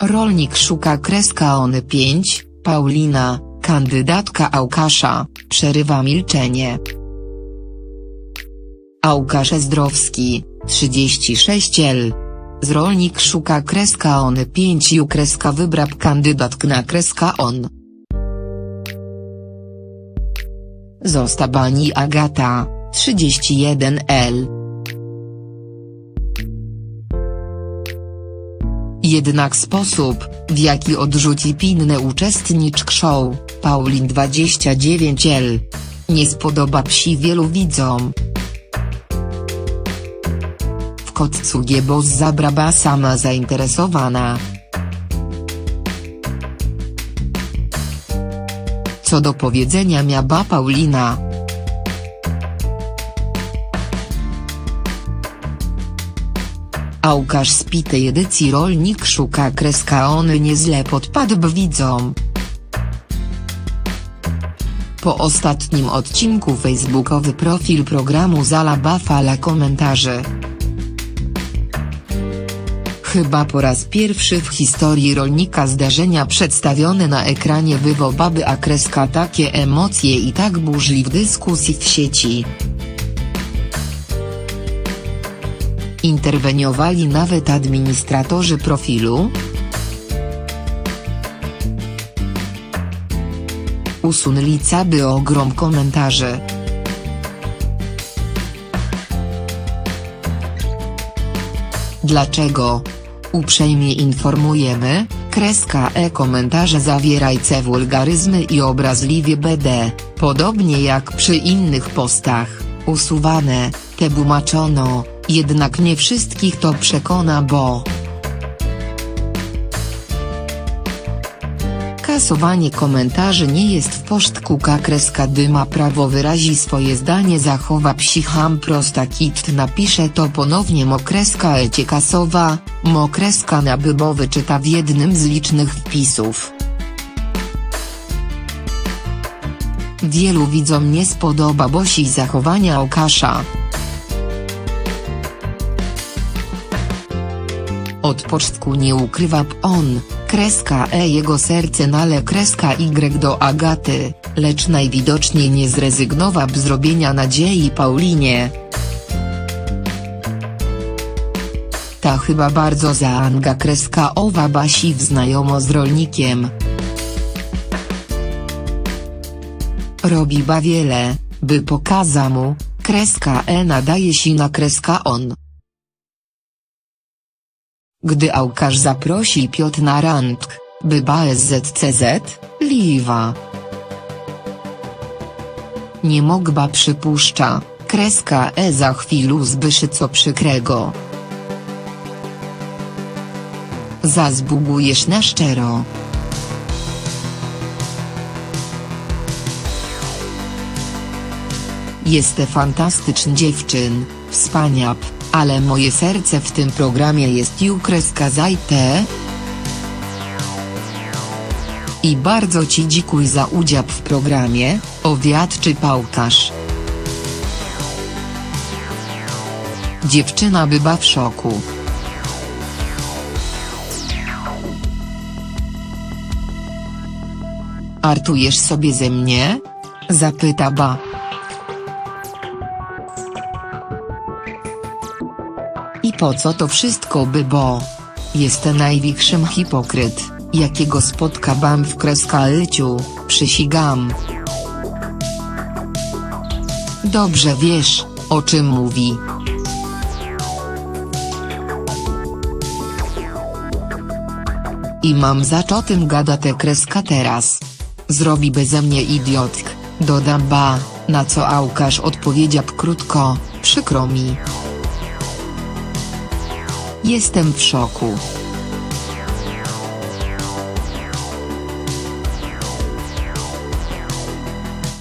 Rolnik szuka kreska ony 5, Paulina, kandydatka Aukasza, przerywa milczenie. Aukasz Zdrowski, 36L. Z rolnik szuka kreska ony 5 ju kreska wybrab kandydatk na kreska on. Zostabani Agata, 31L. Jednak sposób, w jaki odrzuci pinnę uczestniczk show, Paulin 29L. Nie spodoba psi wielu widzom. W kotcu Giebos zabraba sama zainteresowana. Co do powiedzenia miała Paulina. Aukasz z pitej edycji Rolnik szuka kreska ony nieźle podpadł widzom. Po ostatnim odcinku facebookowy profil programu zalaba fala komentarzy. Chyba po raz pierwszy w historii rolnika zdarzenia przedstawione na ekranie wywo baby a kreska takie emocje i tak burzliw dyskusji w sieci. Interweniowali nawet administratorzy profilu. Usunęli cały ogrom komentarzy. Dlaczego? Uprzejmie informujemy, kreska e komentarze zawierajce wulgaryzmy i obrazliwie BD, podobnie jak przy innych postach, usuwane, te tłumaczono, jednak nie wszystkich to przekona bo Kasowanie komentarzy nie jest w porządku K kreska dyma prawo wyrazi swoje zdanie zachowa psicham prosta kit napisze to ponownie mokreska ecie kasowa, mokreska nabybowy czyta w jednym z licznych wpisów. Wielu widzom nie spodoba bosi zachowania Okasza. Od początku nie ukrywa on, kreska e jego serce nale kreska y do Agaty, lecz najwidoczniej nie zrezygnował z robienia nadziei Paulinie. Ta chyba bardzo zaanga kreska owa basi w znajomo z rolnikiem. Robi ba wiele, by pokaza mu, kreska e nadaje się na kreska on. Gdy Aukarz zaprosi Piotr na randk, byba SZCZ, Liwa. Nie mogba przypuszcza, kreska e za chwilu zbyszy co przykrego. Zazbugujesz na szczero. Jeste fantastyczny dziewczyn, wspaniap, ale moje serce w tym programie jest kreska zajte. I bardzo Ci dziękuję za udział w programie, owiadczy pałkarz. Dziewczyna bywa w szoku. Artujesz sobie ze mnie? Zapyta ba. Po co to wszystko by bo? Jestem największym hipokryt, jakiego spotkałam w kreskalciu, przysigam. Dobrze wiesz, o czym mówi. I mam za co tym gada tę kreska teraz. Zrobi beze mnie idiotk, dodam ba, na co Aukasz odpowiedział krótko, przykro mi. Jestem w szoku.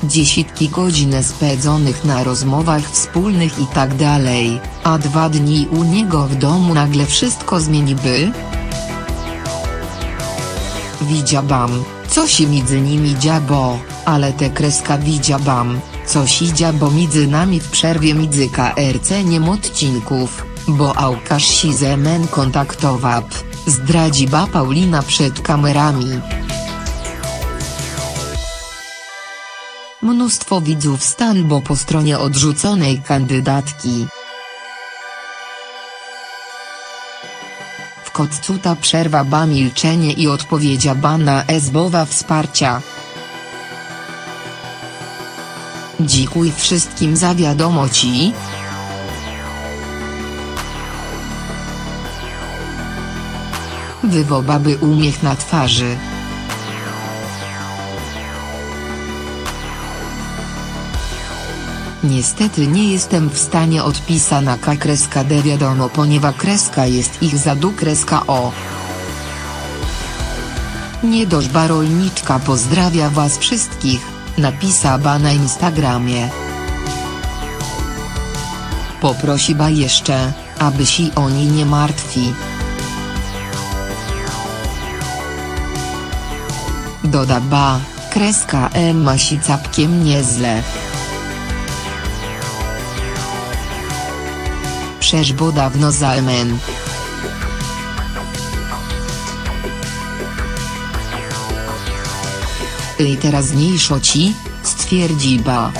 Dziesiątki godzin spędzonych na rozmowach wspólnych i tak dalej, a dwa dni u niego w domu nagle wszystko zmieniby? Widziałam, co się między nimi działo, Ale te kreska widzia bam, coś idzie bo między nami w przerwie między KRC niem odcinków, bo Aukasz si ze men kontaktował, zdradzi ba Paulina przed kamerami. Mnóstwo widzów stan bo po stronie odrzuconej kandydatki. W kotcu ta przerwa ba milczenie i odpowiedzia ba na esbowa wsparcia. Dziękuję wszystkim za wiadomości. Wywo baby umiech na twarzy. Niestety nie jestem w stanie odpisa na K kreska D wiadomo ponieważ kreska jest ich za du kreska O. Niedożba rolniczka pozdrawia was wszystkich, napisała na Instagramie. Poprosi ba jeszcze, aby si oni nie martwi. Doda ba, kreska E ma si capkiem nieźle. Przecież bo dawno za emen. I teraz mniejszo ci, stwierdzi ba.